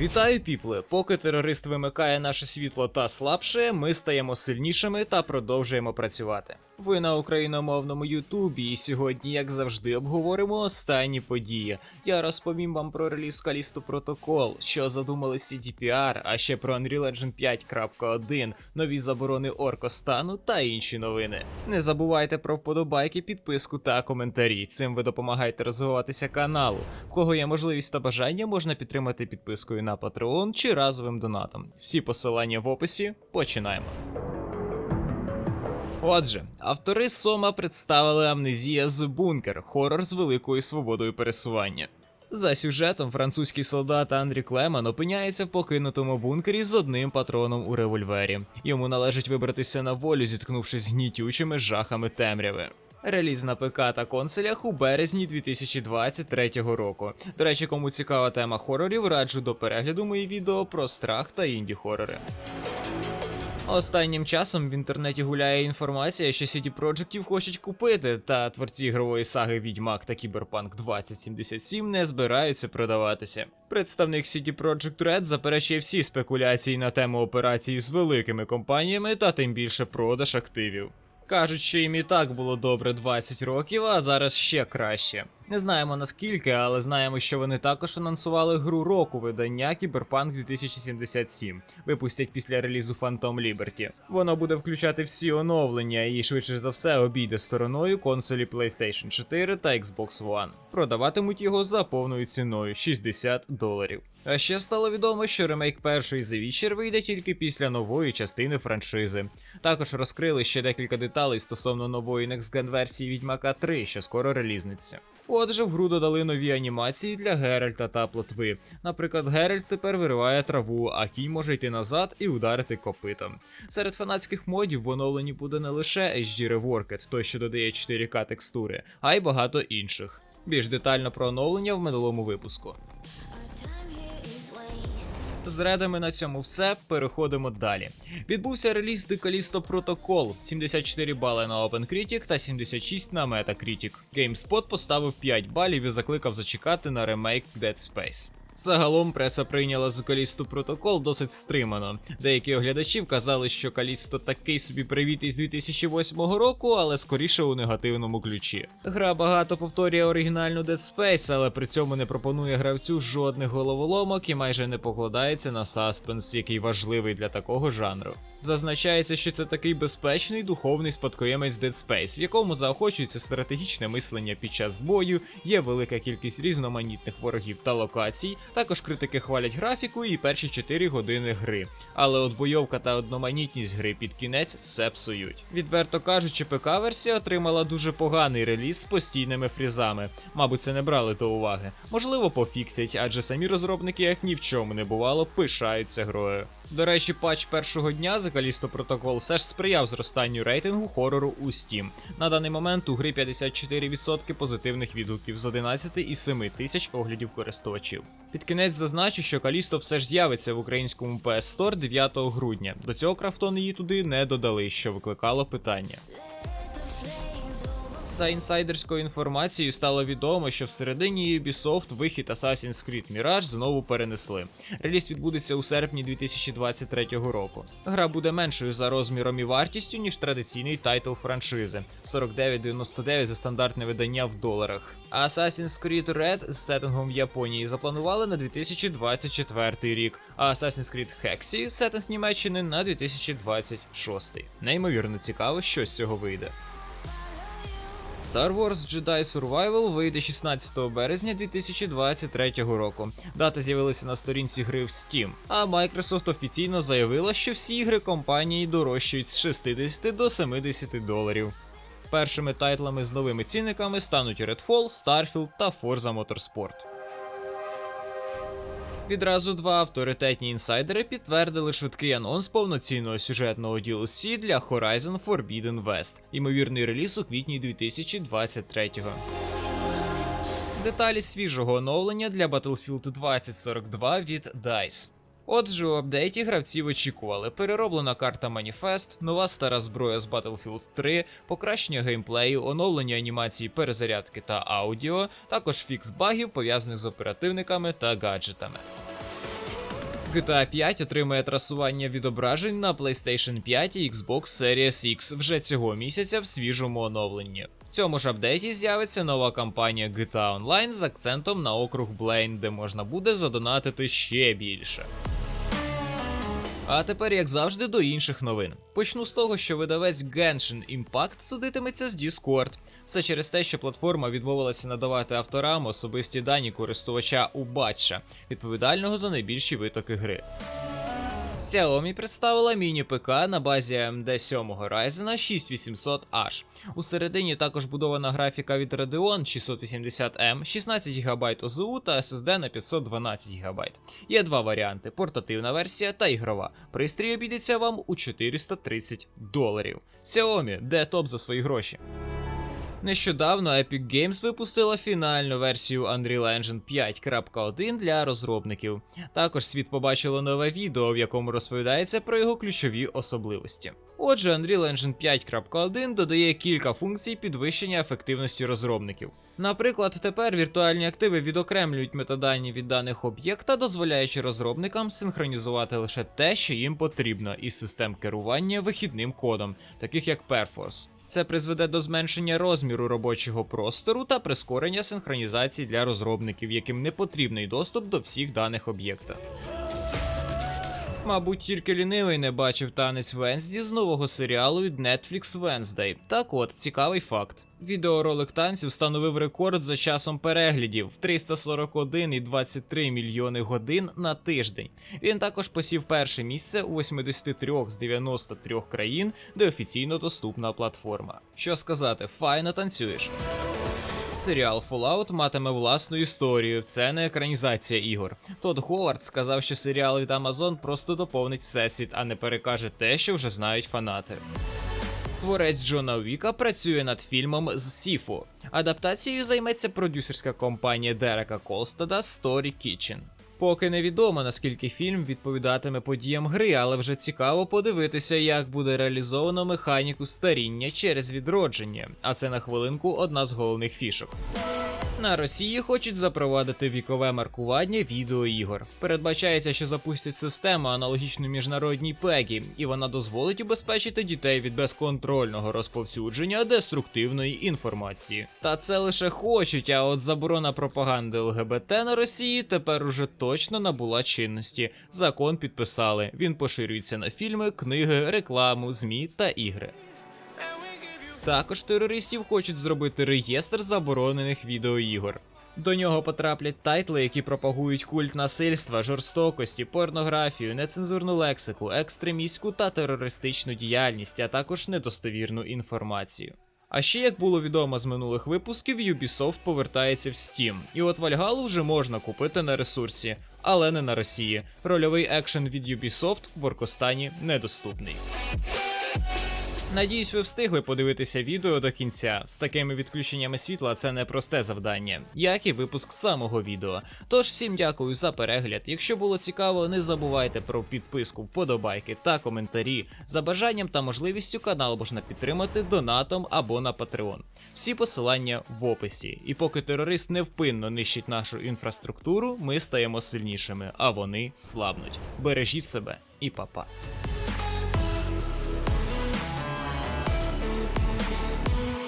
Вітаю, піпле! Поки терорист вимикає наше світло та слабше, ми стаємо сильнішими та продовжуємо працювати. Ви на україномовному Ютубі, і сьогодні, як завжди, обговоримо останні події. Я розповім вам про реліз Callisto Protocol, що задумали CDPR, а ще про Unreal Engine 5.1, нові заборони Оркостану та інші новини. Не забувайте про вподобайки, підписку та коментарі. Цим ви допомагаєте розвиватися каналу. В кого є можливість та бажання, можна підтримати підпискою на Patreon чи разовим донатом. Всі посилання в описі. Починаємо. Отже, автори Сома представили Амнезія з бункер, хорор з великою свободою пересування. За сюжетом, французький солдат Андрі Клеман опиняється в покинутому бункері з одним патроном у револьвері. Йому належить вибратися на волю, зіткнувшись з гнітючими жахами темряви. Реліз на ПК та консолях у березні 2023 року. До речі, кому цікава тема хорорів, раджу до перегляду мої відео про страх та інді хорори. Останнім часом в інтернеті гуляє інформація, що CD Projektів хочуть купити, та творці ігрової саги Відьмак та Кіберпанк 2077 не збираються продаватися. Представник CD Projekt Red заперечує всі спекуляції на тему операції з великими компаніями та тим більше продаж активів. Кажуть, що їм і так було добре 20 років, а зараз ще краще. Не знаємо наскільки, але знаємо, що вони також анонсували гру року видання Cyberpunk 2077. Випустять після релізу Phantom Liberty. Воно буде включати всі оновлення і швидше за все обійде стороною консолі PlayStation 4 та Xbox One. Продаватимуть його за повною ціною 60 доларів. А ще стало відомо, що ремейк першої The Witcher вийде тільки після нової частини франшизи. Також розкрили ще декілька деталей стосовно нової Next Gen версії Відьмака 3, що скоро релізниться. Отже, в гру додали нові анімації для Геральта та плотви. Наприклад, Геральт тепер вириває траву, а кінь може йти назад і ударити копитом. Серед фанатських модів в оновленні буде не лише HD Reworked, той, що додає 4К текстури, а й багато інших. Більш детально про оновлення в минулому випуску. З редами на цьому все. Переходимо далі. Відбувся реліз The Callisto Protocol, 74 бали на OpenCritic та 76 на Metacritic. GameSpot поставив 5 балів і закликав зачекати на ремейк Dead Space. Загалом преса прийняла з Callisto Protocol досить стримано. Деякі оглядачі вказали, що Callisto такий собі привіт із 2008 року, але скоріше у негативному ключі. Гра багато повторює оригінальну Dead Space, але при цьому не пропонує гравцю жодних головоломок і майже не покладається на саспенс, який важливий для такого жанру. Зазначається, що це такий безпечний духовний спадкоємець Dead Space, в якому заохочується стратегічне мислення під час бою, є велика кількість різноманітних ворогів та локацій. Також критики хвалять графіку і перші 4 години гри. Але от бойовка та одноманітність гри під кінець все псують. Відверто кажучи, ПК-версія отримала дуже поганий реліз з постійними фрізами. Мабуть, це не брали до уваги. Можливо, пофіксять, адже самі розробники, як ні в чому не бувало, пишаються грою. До речі, патч першого дня за Калісто Протокол все ж сприяв зростанню рейтингу хорору у Steam. На даний момент у грі 54% позитивних відгуків з 11 із 7 тисяч оглядів користувачів. Під кінець зазначу, що Калісто все ж з'явиться в українському PS Store 9 грудня. До цього крафтон її туди не додали, що викликало питання. За інсайдерською інформацією стало відомо, що всередині Ubisoft вихід Assassin's Creed Mirage знову перенесли. Реліз відбудеться у серпні 2023 року. Гра буде меншою за розміром і вартістю, ніж традиційний тайтл франшизи 49,99 за стандартне видання в доларах. А Assassin's Creed Red з сеттингом в Японії запланували на 2024 рік, а Assassin's Creed Hexi сеттинг Німеччини на 2026. Неймовірно цікаво, що з цього вийде. Star Wars Jedi Survival вийде 16 березня 2023 року. Дата з'явилася на сторінці гри в Steam. А Microsoft офіційно заявила, що всі ігри компанії дорожчають з 60 до 70 доларів. Першими тайтлами з новими цінниками стануть Redfall, Starfield та Forza Motorsport. Відразу два авторитетні інсайдери підтвердили швидкий анонс повноцінного сюжетного DLC для Horizon Forbidden West, ймовірний реліз у квітні 2023-го. Деталі свіжого оновлення для Battlefield 2042 від DICE. Отже, у апдейті гравців очікували перероблена карта Маніфест, нова стара зброя з Battlefield 3, покращення геймплею, оновлення анімації перезарядки та аудіо, також фікс багів пов'язаних з оперативниками та гаджетами. GTA 5 отримає трасування відображень на PlayStation 5 і Xbox Series X вже цього місяця в свіжому оновленні. В цьому ж апдейті з'явиться нова кампанія GTA Online з акцентом на округ Блейн, де можна буде задонатити ще більше. А тепер, як завжди, до інших новин. Почну з того, що видавець Genshin Impact судитиметься з Discord. Все через те, що платформа відмовилася надавати авторам особисті дані користувача Убача, відповідального за найбільші витоки гри. Xiaomi представила міні-ПК на базі AMD 7 Ryzen 6800H. У середині також будована графіка від Radeon 680M, 16 ГБ ОЗУ та SSD на 512 ГБ. Є два варіанти: портативна версія та ігрова. Пристрій обійдеться вам у 430 доларів. Xiaomi, де топ за свої гроші. Нещодавно Epic Games випустила фінальну версію Unreal Engine 5.1 для розробників. Також світ побачило нове відео, в якому розповідається про його ключові особливості. Отже, Unreal Engine 5.1 додає кілька функцій підвищення ефективності розробників. Наприклад, тепер віртуальні активи відокремлюють метадані від даних об'єкта, дозволяючи розробникам синхронізувати лише те, що їм потрібно, із систем керування вихідним кодом, таких як Perforce. Це призведе до зменшення розміру робочого простору та прискорення синхронізації для розробників, яким не потрібний доступ до всіх даних об'єкта. Мабуть, тільки лінивий не бачив танець Венсді з нового серіалу від Netflix Wednesday. Так от, цікавий факт. Відеоролик танців встановив рекорд за часом переглядів 341,23 мільйони годин на тиждень. Він також посів перше місце у 83 з 93 країн, де офіційно доступна платформа. Що сказати, файно танцюєш. Серіал Fallout матиме власну історію. Це не екранізація ігор. Тодд Говард сказав, що серіал від Amazon просто доповнить всесвіт, а не перекаже те, що вже знають фанати. Творець Джона Віка працює над фільмом з Сіфу. Адаптацією займеться продюсерська компанія Дерека Колстада Story Kitchen. Поки невідомо наскільки фільм відповідатиме подіям гри, але вже цікаво подивитися, як буде реалізовано механіку старіння через відродження. А це на хвилинку одна з головних фішок. На Росії хочуть запровадити вікове маркування відеоігор. Передбачається, що запустять систему аналогічну міжнародній пегі, і вона дозволить убезпечити дітей від безконтрольного розповсюдження деструктивної інформації. Та це лише хочуть, а от заборона пропаганди ЛГБТ на Росії тепер уже точно набула чинності. Закон підписали. Він поширюється на фільми, книги, рекламу, змі та ігри. Також терористів хочуть зробити реєстр заборонених відеоігор. До нього потраплять тайтли, які пропагують культ насильства, жорстокості, порнографію, нецензурну лексику, екстремістську та терористичну діяльність, а також недостовірну інформацію. А ще, як було відомо з минулих випусків, Ubisoft повертається в Steam. І от Valhalla вже можна купити на ресурсі, але не на Росії. Рольовий екшен від Ubisoft в Оркостані недоступний. Надіюсь, ви встигли подивитися відео до кінця. З такими відключеннями світла це не просте завдання, як і випуск самого відео. Тож всім дякую за перегляд. Якщо було цікаво, не забувайте про підписку, вподобайки та коментарі. За бажанням та можливістю канал можна підтримати донатом або на Patreon. Всі посилання в описі. І поки терорист невпинно нищить нашу інфраструктуру, ми стаємо сильнішими, а вони слабнуть. Бережіть себе і па-па.